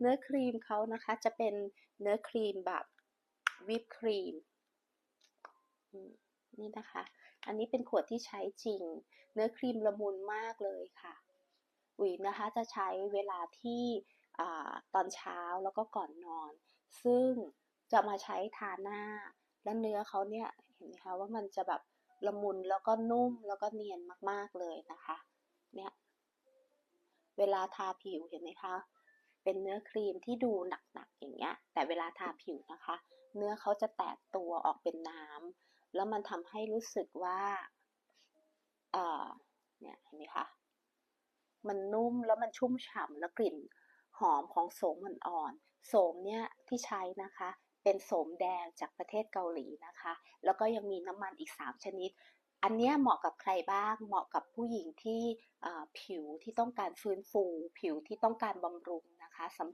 เนื้อครีมเขานะคะ จะเป็นเนื้อครีมแบบวิปครีมนี่นะคะ อันนี้เป็นขวดที่ใช้จริง เนื้อครีมละมุนมากเลยค่ะอุ๋ยนะคะจะใช้เวลาที่อตอนเช้าแล้วก็ก่อนนอน ซึ่งจะมาใช้ทาหน้า และเนื้อเขาเนี่ยเห็นไหมคะว่ามันจะแบบละมุนแล้วก็นุ่มแล้วก็เนียนมากๆเลยนะคะ เนี่ย เวลาทาผิวเห็นไหมคะ เป็นเนื้อครีมที่ดูหนักๆอย่างเงี้ย แต่เวลาทาผิวนะคะ เนื้อเขาจะแตกตัวออกเป็นน้ำแล้วมันทำให้รู้สึกว่าเออเนี่ยเห็นไหมคะมันนุ่มแล้วมันชุ่มฉ่ำแล้วกลิ่นหอมของโสมอ่อนๆโสมเนี่ยที่ใช้นะคะ เป็นโสมแดงจากประเทศเกาหลีนะคะ แล้วก็ยังมีน้ำมันอีก 3 ชนิด อันนี้เหมาะกับใครบ้าง เหมาะกับผู้หญิงที่ผิวที่ต้องการฟื้นฟู ผิวที่ต้องการบำรุงนะคะสำ